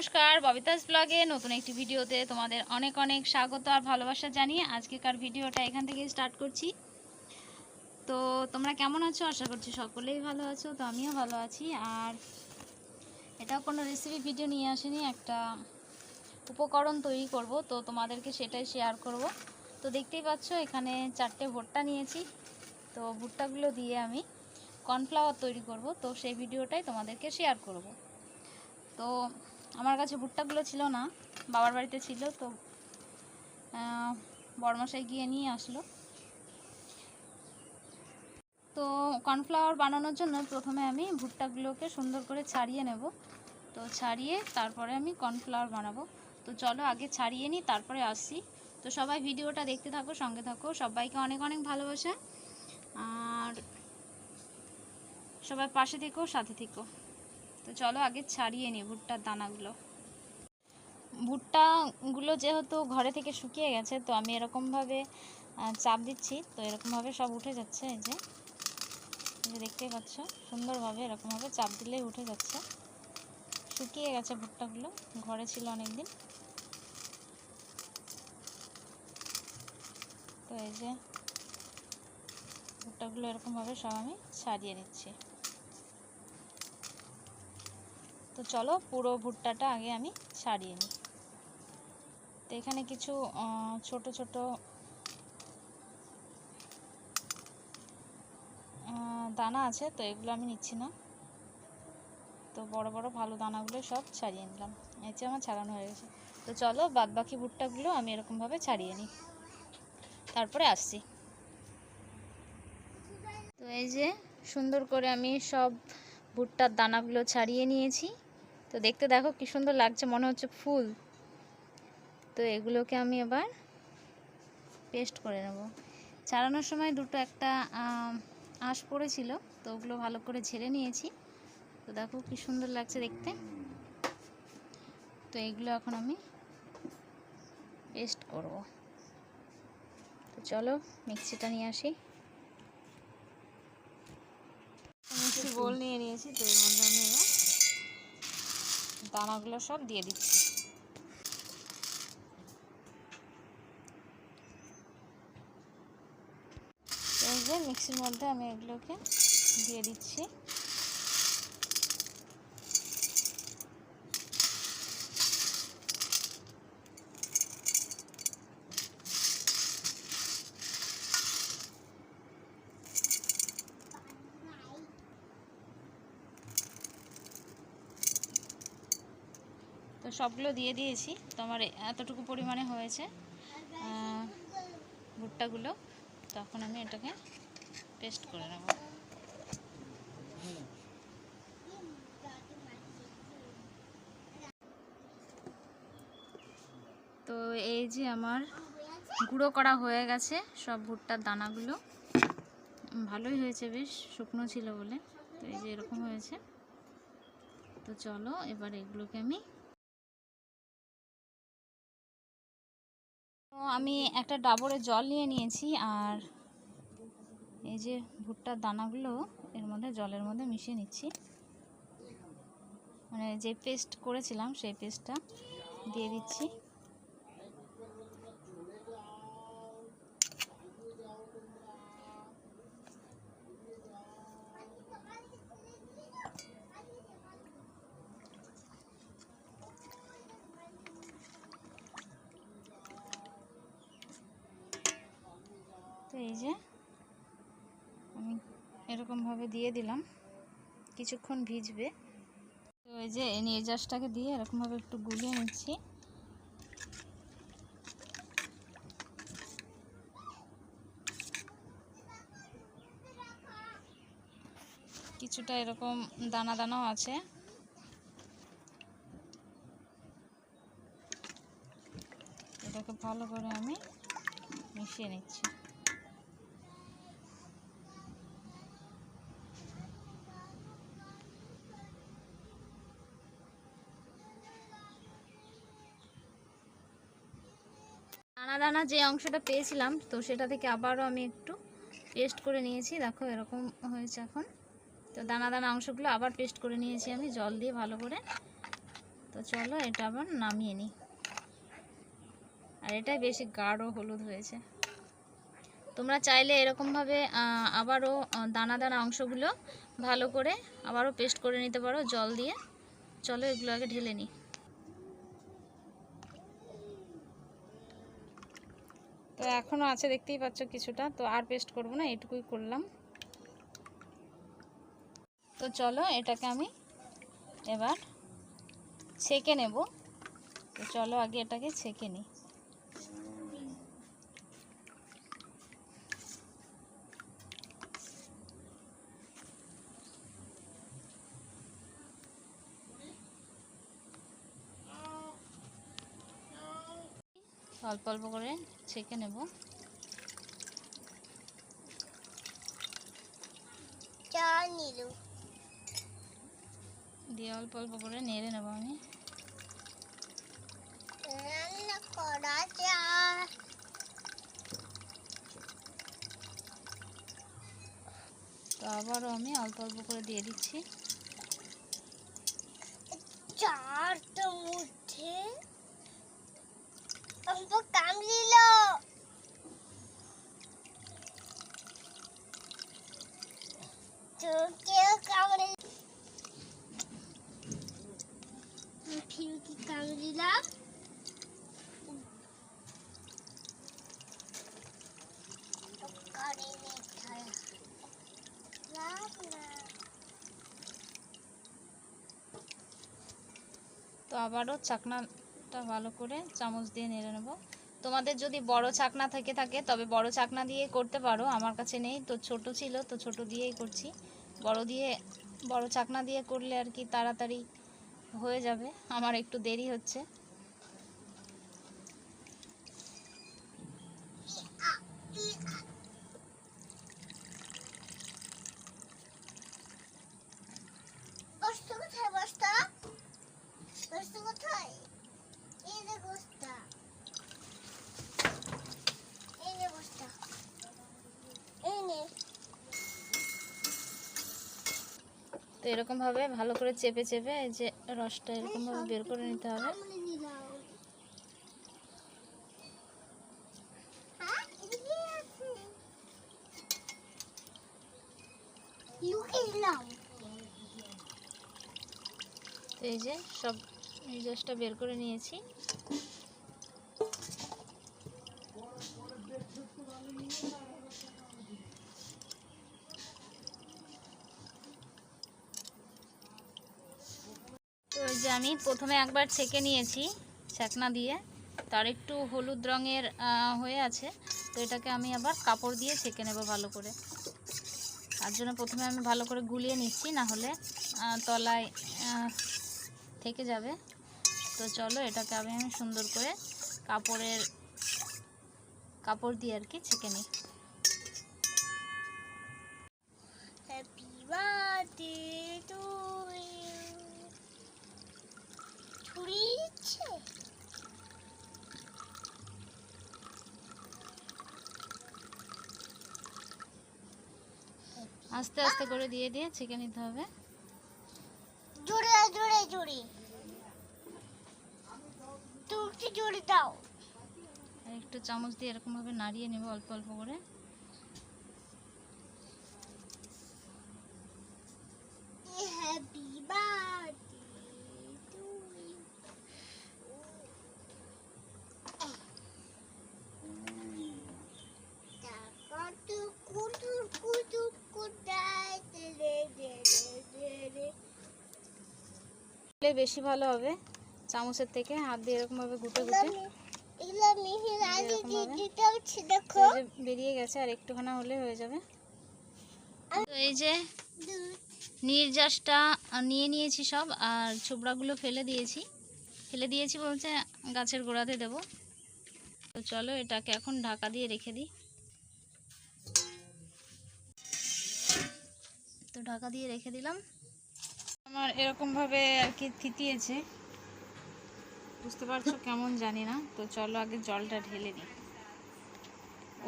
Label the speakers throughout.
Speaker 1: নমস্কার, ববিতাস ব্লগে নতুন একটি ভিডিওতে তোমাদের অনেক অনেক স্বাগত আর ভালোবাসা জানিয়ে আজকেকার ভিডিওটা এখান থেকে স্টার্ট করছি। তো তোমরা কেমন আছো? আশা করছি সকলেই ভালো আছো, তো আমিও ভালো আছি। আর এটা কোনো রেসিপি ভিডিও নিয়ে আসেনি, একটা উপকরণ তৈরি করব, তো তোমাদেরকে সেটাই শেয়ার করব। তো দেখতেই পাচ্ছ, এখানে চারটে ভুট্টা নিয়েছি, তো ভুট্টাগুলো দিয়ে আমি কর্নফ্লাওয়ার তৈরি করব, তো সেই ভিডিওটাই তোমাদেরকে শেয়ার করব। তো আমার কাছে ভুট্টাগুলো ছিল না, বাবার বাড়িতে ছিল তো বড়মশাই গিয়ে নিয়ে আসলো। তো কর্নফ্লাওয়ার বানানোর জন্য প্রথমে আমি ভুট্টাগুলোকে সুন্দর করে ছাড়িয়ে নেব। তো ছাড়িয়ে তারপরে আমি কর্নফ্লাওয়ার বানাবো। তো চলো আগে ছাড়িয়ে নিই, তারপরে আসছি তো সবাই ভিডিওটা দেখতে থাকো, সঙ্গে থাকো। সবাইকে অনেক অনেক ভালোবাসা। আর সবাই পাশে থেকো, সাথে থেকো। তো চলো আগে ছাড়িয়ে নিই ভুট্টার দানাগুলো। ভুট্টাগুলো যেহেতু ঘরে থেকে শুকিয়ে গেছে, তো আমি এরকমভাবে চাপ দিচ্ছি, তো এরকমভাবে সব উঠে যাচ্ছে এই যে। যে দেখতেই পাচ্ছ, সুন্দরভাবে এরকমভাবে চাপ দিলেই উঠে যাচ্ছে। শুকিয়ে গেছে ভুট্টাগুলো, ঘরে ছিল অনেক দিন তো এই যে ভুট্টাগুলো এরকমভাবে সব আমি ছাড়িয়ে নিচ্ছি। তো চলো পুরো ভুট্টাটা আগে আমি ছাড়িয়ে নিই। তো এখানে কিছু ছোট ছোট দানা আছে, তো এগুলো আমি নিচ্ছি না। তো বড় বড় ভালো দানাগুলো সব ছাড়িয়ে নিলাম। এই যে আমার ছাড়ানো হয়ে গেছে। তো চলো বাদ বাকি ভুট্টাগুলো আমি এরকমভাবে ছাড়িয়ে নিই। তারপরে আসছি। তো এই যে সুন্দর করে আমি সব ভুট্টার দানাগুলো ছাড়িয়ে নিয়েছি। তো দেখতে দেখো কি সুন্দর লাগছে, মনে হচ্ছে ফুল। তো এগুলোকে আমি এবার পেস্ট করে নেব। ছাড়ানোর সময় দুটো একটা আঁশ পড়েছিল, তো ওগুলো ভালো করে ঝেড়ে নিয়েছি। তো দেখো কি সুন্দর লাগছে দেখতে। তো এগুলো এখন আমি পেস্ট করব। তো চলো, মিক্সিটা নিয়ে আসি। মিক্সি নিয়ে নিয়েছি, তো এর মধ্যে আমি এবার দানাগুলো সব দিয়ে দিচ্ছি। এই যে মিক্সির মধ্যে আমি এগুলোকে দিয়ে দিচ্ছি। সবগুলো দিয়ে দিয়েছি। তো আমার এতটুকু পরিমাণে হয়েছে। ভুট্টাগুলো। তখন আমি এটাকে পেস্ট করে নেব। তো এই যে আমার গুঁড়ো করা হয়ে গেছে সব ভুট্টার দানাগুলো। ভালোই হয়েছে বেশ, শুকনো ছিল বলে। তো এই যে এরকম হয়েছে। তো চলো, এবার এগুলোকে আমি তো আমি একটা ডাবরে জল নিয়ে নিয়েছি আর এই যে ভুট্টার দানাগুলো এর মধ্যে, জলের মধ্যে মিশিয়ে নিচ্ছি। মানে যে পেস্ট করেছিলাম সেই পেস্টটা দিয়ে দিচ্ছি। এই যে, আমি এরকমভাবে দিয়ে দিলাম। কিছুক্ষণ ভিজবে। তো এই যে, এই নির্যাসটাকে দিয়ে এরকমভাবে একটু গুলিয়ে নিচ্ছি। কিছুটা এরকম দানা দানাও আছে। এটাকে ভালো করে আমি মিশিয়ে নিচ্ছি। দানা দানা যে অংশটা পেয়েছিলাম, তো সেটা থেকে আবারও আমি একটু পেস্ট করে নিয়েছি। দেখো এরকম হয়েছে এখন। তো দানা দানা অংশগুলো আবার পেস্ট করে নিয়েছি আমি, জল দিয়ে ভালো করে। তো চলো এটা আবার নামিয়ে নিই। আর এটাই বেশি গাঢ় হলুদ হয়েছে। তোমরা চাইলে এরকমভাবে আবারও দানা দানা অংশগুলো ভালো করে আবারও পেস্ট করে নিতে পারো জল দিয়ে। চলো এগুলো আগে ঢেলে নিই। তো এখনও আছে, দেখতেই পাচ্ছ কিছুটা। তো আর পেস্ট করব না এটুকুই করলাম। তো চলো, এটাকে আমি এবার ছেঁকে নেব। তো চলো, আগে এটাকে ছেঁকে নিই। অল্প অল্প করে ছেঁকে নেব। দিয়ে অল্প অল্প করে নেড়ে নেব আমি। তো আবারও আমি অল্প অল্প করে দিয়ে দিচ্ছি। তো আবারও চাকনাটা ভালো করে চামচ দিয়ে নেড়ে নেব। তোমাদের যদি বড় চাকনা থেকে থাকে, তবে বড় চাকনা দিয়ে করতে পারো, আমার কাছে নেই। তো ছোট ছিল, তো ছোট দিয়েই করছি। বড় দিয়ে, বড় চাকনা দিয়ে করলে আর কি তাড়াতাড়ি হয়ে যাবে। আমার একটু দেরি হচ্ছে
Speaker 2: বস্তা কোথায় বস্তা বস্তা কোথায় এই যে বস্তা এই নে বস্তা এই নে
Speaker 1: তো এরকমভাবে ভালো করে চেপে চেপে এই যে রসটা এরকমভাবে বের করে নিতে হবে। তো এই যে সব রসটা বের করে নিয়েছি। তো এই যে আমি প্রথমে একবার ছেঁকে নিয়েছি ছেঁকনা দিয়ে। তার একটু হলুদ রঙের হয়ে আছে। তো এটাকে আমি আবার কাপড় দিয়ে ছেঁকে নেব ভালো করে। তার জন্য প্রথমে আমি ভালো করে গুলিয়ে নিচ্ছি, না হলে তলায় থেকে যাবে। তো চলো এটাকে আমি আমি সুন্দর করে কাপড়ের, কাপড় দিয়ে আর কি ছেঁকে নিই।
Speaker 2: হ্যাপি বার্থডে
Speaker 1: আস্তে আস্তে করে দিয়ে দিয়ে ছেঁকে নিতে হবে।
Speaker 2: জোরে জোরে জোরে। তুমি জোরে দাও।
Speaker 1: একটু চামচ দিয়ে এরকম ভাবে নাড়িয়ে নেব অল্প অল্প করে। দিলে বেশি ভালো হবে চামচের থেকে হাত দিয়ে এরকমভাবে গুটে গুটে বেরিয়ে গেছে আর একটুখানা হলে হয়ে যাবে। তো এই যে নির্যাসটা নিয়ে নিয়েছি সব আর ছোবড়াগুলো ফেলে দিয়েছি। ফেলে দিয়েছি বলছে গাছের গোড়াতে দেব। তো চলো এটাকে এখন ঢাকা দিয়ে রেখে দিই। তো ঢাকা দিয়ে রেখে দিলাম। আমার এরকমভাবে আর কি থিতিয়েছে। বুঝতে পারছ কেমন জানি না। তো চলো আগে জলটা ঢেলে নিই।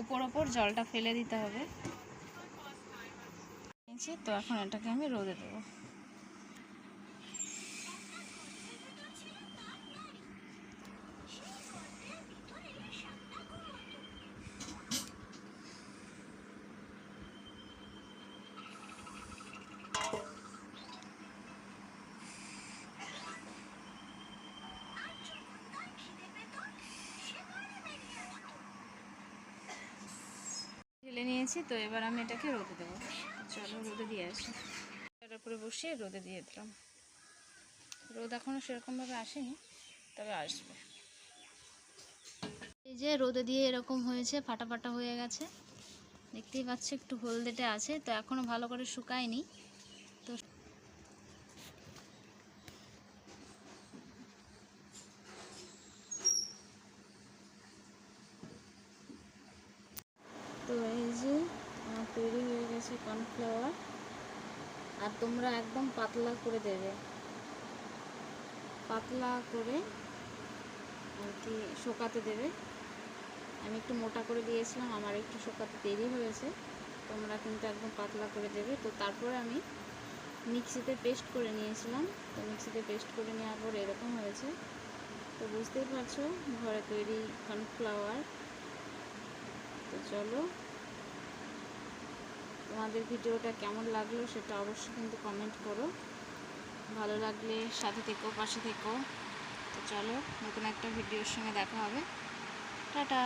Speaker 1: ওপর ওপর জলটা ফেলে দিতে হবে। তো এখন এটাকে আমি রোদে দেবো। ঢেলে নিয়েছি, তো এবার আমি এটাকে রোদে দেবো। চলো রোদে দিয়ে আসি। তার উপরে বসিয়ে রোদে দিয়ে দিলাম। রোদ এখনও সেরকমভাবে আসেনি, তবে আসবে। এই যে রোদে দিয়ে এরকম হয়েছে ফাটা ফাটা হয়ে গেছে। দেখতেই পাচ্ছি, একটু হলদেটে আছে, তো এখনও ভালো করে শুকায়নি তো তো এই যে আমার তৈরি হয়ে গেছে কর্নফ্লাওয়ার আর তোমরা একদম পাতলা করে দেবে। পাতলা করে আর কি শোকাতে দেবে। আমি একটু মোটা করে দিয়েছিলাম, আমার একটু শোকাতে দেরি হয়েছে। তোমরা কিন্তু একদম পাতলা করে দেবে। তো তারপরে আমি মিক্সিতে পেস্ট করে নিয়েছিলাম। তো মিক্সিতে পেস্ট করে নেওয়ার পর এরকম হয়েছে। তো বুঝতেই পারছ, ঘরে তৈরি কর্নফ্লাওয়ার। তো চলো তোমাদের ভিডিওটা কেমন লাগল সেটা অবশ্যই কিন্তু কমেন্ট করো। ভালো লাগলে সাথে থেকো, পাশে থেকো। তো চলো, নতুন একটা ভিডিওর সঙ্গে দেখা হবে। টাটা!